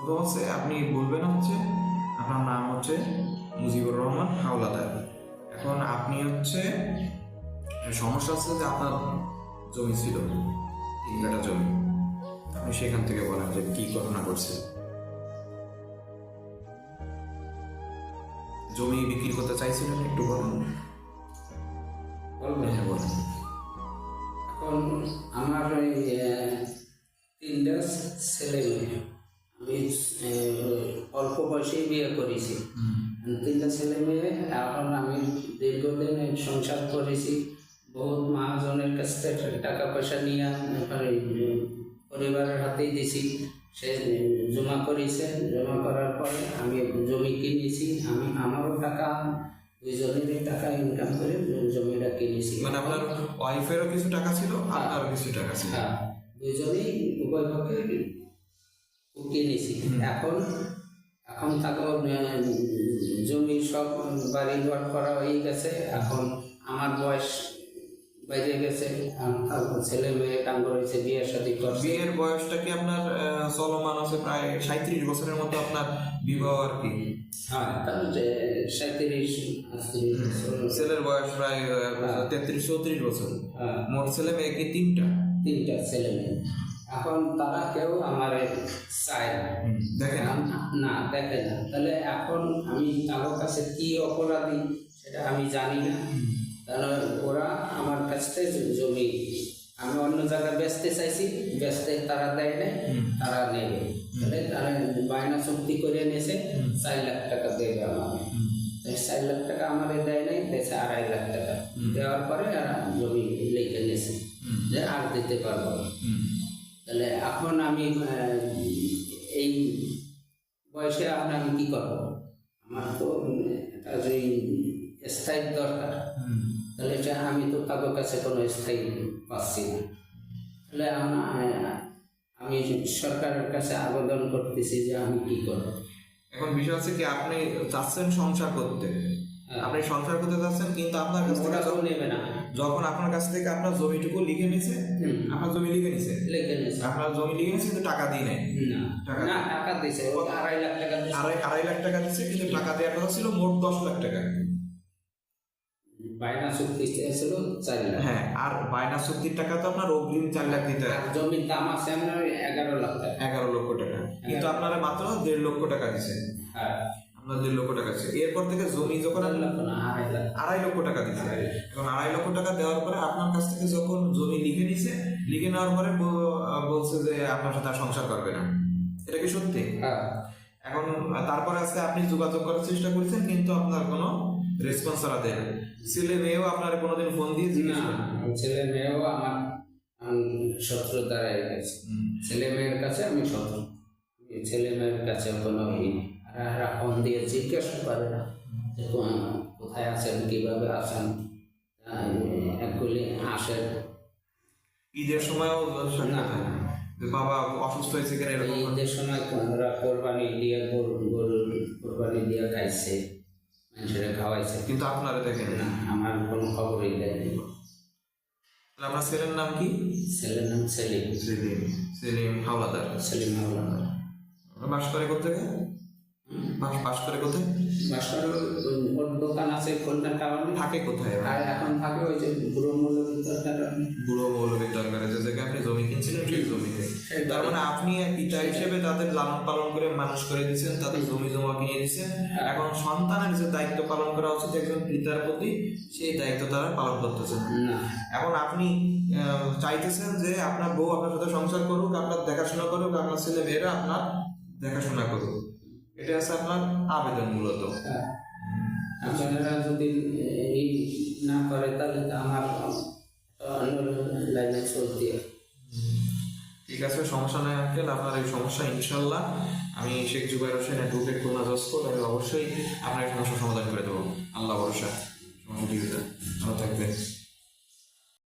প্রথম হচ্ছে আপনি বলবেন হচ্ছে আপনার নাম হচ্ছে মুজিবুর রহমান হাওলাদার। এখন আপনি হচ্ছে সমস্যা হচ্ছে যে আপনার জমি ছিল তিন কাটা জমি। আপনি সেখান থেকে বলেন যে কি ঘটনা ঘটছে। জমি বিক্রি করতে চাইছিলেন একটু বলুন। বলবেন। হ্যাঁ বলুন। এখন আমার ওই তিনটা ছেলে মেয়ে। অল্প বয়সেই বিয়ে করেছি। তিনটা ছেলে মেয়ে এখন আমি দীর্ঘদিন সংসার করেছি। বহুত মহাজনের কাছ থেকে টাকা পয়সা নিয়ে পরিবারের হাতেই দিছি। সে জমা করেছে জমা করার পরে আমি জমি কিনেছি। আমি আমারও টাকা দুইজনেরই টাকা ইনকাম করে জমিটা কিনেছি। মানে আপনার ওয়াইফেরও কিছু টাকা ছিল আপনারও কিছু টাকা ছিল। হ্যাঁ। দুইজনেই উভয় পক্ষে কিনেছি এখন এখন তাকে জমি সব বাড়ি ঘর করা হয়ে গেছে। এখন আমার বয়স বাইরে গেছে। ছেলে মেয়ে টাঙ্গ রয়েছে বিয়ের সাথে বিয়ের বয়সটা কি আপনার চলমান আছে প্রায় সাঁত্রিশ বছরের মতো আপনার বিবাহ আর কি? হ্যাঁ তাহলে সাঁত্রিশ ছেলের বয়স প্রায় তেত্রিশ চৌত্রিশ বছর। হ্যাঁ। মোট ছেলে মেয়ে কি তিনটা। তিনটা ছেলে মেয়ে। এখন তারা কেউ আমার চায় না। দেখেন না। দেখে না। তাহলে এখন আমি তাদের কাছে কি অপরাধী সেটা আমি জানি না। তাহলে ওরা আমার কাছ থেকে জমি। আমি অন্য জায়গায় বেচতে চাইছি বেচতে তারা দেয় না তারা নেবে। তাহলে তারা বায়না চুক্তি করে নিয়েছে চার লাখ টাকা দেবে আমাকে। চার লাখ টাকা আমার দেয় নাই দেশে আড়াই লাখ টাকা। দেওয়ার পরে এরা জমি লিখে নিয়েছে। যে আর দিতে পারব না। তাহলে এখন আমি এই বয়সে এখন আমি কি করব? আমার তো একটা যে স্থায়ী দরকার। তাহলে এটা আমি তো তাদের কাছে কোনো স্থায়ী পাচ্ছি না। তাহলে আম- আমি সরকারের কাছে আবেদন করতেছি যে আমি কি করব? এখন বিষয় হচ্ছে কি আপনি চাচ্ছেন সংসার করতে। আপনি সংসার করতে চাচ্ছেন কিন্তু আপনার কাছ থেকে নেবে না। যখন আপনার কাছ থেকে আপনার জমিটুকু লিখে নিছে আপনার জমি লিখে নিছে। লিখে নিয়েছে আপনার জমি লিখে নিছে কিন্তু টাকা দিয়ে নেয়। না। টাকা- না টাকা দিছে। ওই আড়াই লাখ টাকা দিছে। আড়াই আড়াই লাখ টাকা দিচ্ছে কিন্তু টাকা দেওয়ার কথা ছিল মোট দশ লাখ টাকা। বায়না চুক্তি ছিল চার লাখ। হ্যাঁ আর বায়না চুক্তির টাকা তো আপনার অগ্রিম চার লাখ দিতে হয়। আর জমির দাম আছে আমার এগারো লাখ টাকা। এগারো লক্ষ টাকা। কিন্তু আপনারা মাত্র দেড় লক্ষ টাকা দিচ্ছেন হ্যাঁ। আপনার দেড় লক্ষ টাকা দিচ্ছে এরপর থেকে জমি যখন আড়াই লক্ষ টাকা দিচ্ছে এখন আড়াই লক্ষ টাকা দেওয়ার পরে আপনার কাছ থেকে যখন জমি লিখে নিছে লিখে নেওয়ার পরে বলছে যে আপনার সাথে আর সংসার করবে না। এটা কি সত্যি? হ্যাঁ। এখন তারপরে আজকে আপনি যোগাযোগ করার চেষ্টা করেছেন কিন্তু আপনার কোনো রেসপন্স তারা দেন ছেলে মেয়েও আপনার কোনোদিন ফোন দিয়ে জিজ্ঞেস ছেলে মেয়েও আমার শত্রু দ্বারাই ছেলে মেয়ের কাছে আমি শত্রু। ছেলে মেয়ের কাছে কোনো এরা ফোন দিয়ে জিজ্ঞাসা করে না যে কো- কোথায় আছেন কীভাবে আছেন? আহ, একগুলি আসেন ঈদের সময়ও না। বাবা অসুস্থ হয়েছে কেন এরকম ঈদের সময় ওরা কোরবানি দিয়ে গরু গরু কোরবানি দিয়ে খাইছে মানুষেরা খাওয়াইছে। কিন্তু আপনারা দেখেন না। আমার কোনো খবরই দেয়নি। আপনার ছেলের নাম কি? ছেলের নাম সেলিম। সেলিম। সেলিম হাওলাদার। সেলিম হাওলাদার। বাস করে কোথেকে? বাস বাস করে কোথায়? বাসার ওর দোকান আছে খুলনা টাউনে থাকে কোথায় আর এখন থাকে ওই যে বুড়ো কারণে বুড়ো দরকারে যে জায়গায় আপনি জমি কিনছিলেন সেই জমিতে তার মানে আপনি পিতা হিসেবে তাদের লালন পালন করে মানুষ করে দিয়েছেন তাদের জমি জমা কিনে দিয়েছেন। এখন সন্তানের যে দায়িত্ব পালন করা উচিত একজন পিতার প্রতি সেই দায়িত্ব তারা পালন করতেছেন এখন আপনি চাইতেছেন যে আপনার বউ আপনার সাথে সংসার করুক আপনার দেখাশোনা করুক আপনার ছেলে মেয়েরা আপনার দেখাশোনা করুক। এটা আছে আপনার আবেদন মূলত। হ্যাঁ। আপনারা যদি এই না করে তাহলে আমার লাইনে চলতে ঠিক আছে সমস্যা নাই আঙ্কেল। আপনার এই সমস্যা ইনশাল্লাহ। আমি শেখ জুবাইর হোসেন অ্যাডভোকেট খুলনা জসকোট আমি অবশ্যই আপনার এই সমস্যার সমাধান করে দেবো। আল্লাহ ভরসা। ভালো থাকবেন।